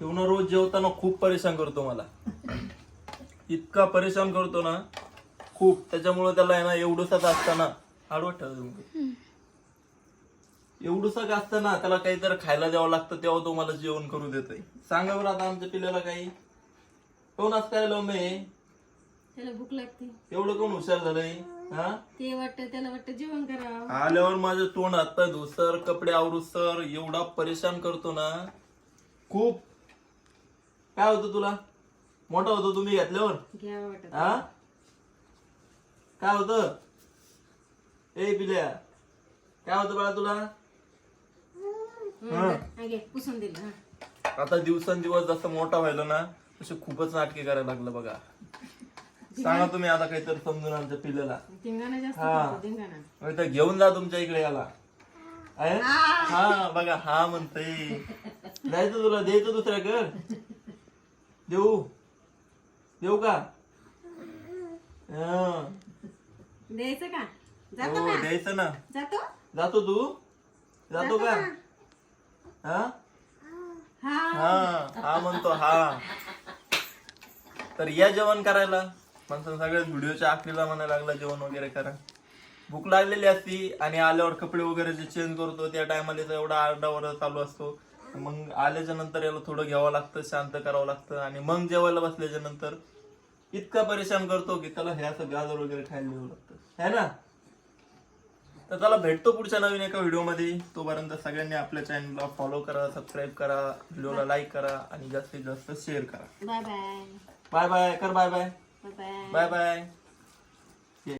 येऊन रोज जेवताना खूप परेशान करतो मला. इतका परेशान करतो ना खूप. त्याच्यामुळे त्याला आहे ना एवढंसच असताना आडवट ठेवा तुम्ही. एवढंसं असताना त्याला काहीतरी खायला द्यावं लागतं तेव्हा तो मला जेवण करू देतोय. सांगा बरं आता आमच्या पिल्ल्याला काही. कोण असं काय लावून त्याला भूक लागते. एवढं कोण हुशार झालंय? हा? ते वाटतं त्याला वाटतं जेवण करावं. आल्यावर माझं तोंड हात धुसर कपडे आवरुसर एवढा परेशान करतो ना. खूप काय होतं तुला? मोठा होतो तुम्ही घेतल्यावर? वाटत हा? काय होत? ए पिल्या. काय होतं बाळा तुला? हा घे पुसून दिलं हा आता दिवसेंदिवस जसं मोठा व्हायला ना तसे खूपच नाटके करायला लागलं बघा. सांगा तुम्ही आता काहीतरी समजून आमच्या पिल्याला. धिंगाणा जास्त हा. करतो, धिंगाणा. मग इथं घेऊन जा तुमच्या इकडे याला. आहे? हा. बघा हा म्हणतय. द्यायचं तुला द्यायचं दुसऱ्या कर देऊ. देऊ का? हा. द्यायचं का? जातो हो का? द्यायचं ना. जातो? जातो तू. जातो का? हा? हा. हा हा म्हणतो हा. तर या जेवण करायला. माणसं सगळ्याच व्हिडिओच्या आखरीला म्हणायला लागला जेवण वगैरे करा. भूक लागलेली असती आणि आल्यावर कपडे वगैरे जे चेंज करतो त्या टायमाला एवढा आरडावर चालू असतो. मग आल्याच्यानंतर याला थोडं घ्यावं लागतं शांत करावं लागतं आणि मग जेवायला बसल्याच्या नंतर इतका परेशान करतो की त्याला हे असं गाजर वगैरे खायला द्यावं लागतं. है ना? तर त्याला भेटतो पुढच्या नवीन एका व्हिडिओमध्ये. तोपर्यंत सगळ्यांनी आपल्या चॅनलला फॉलो करा सबस्क्राईब करा व्हिडिओला लाईक करा आणि जास्तीत जास्त शेअर करा. बाय बाय बाय बाय कर बाय बाय बाय बाय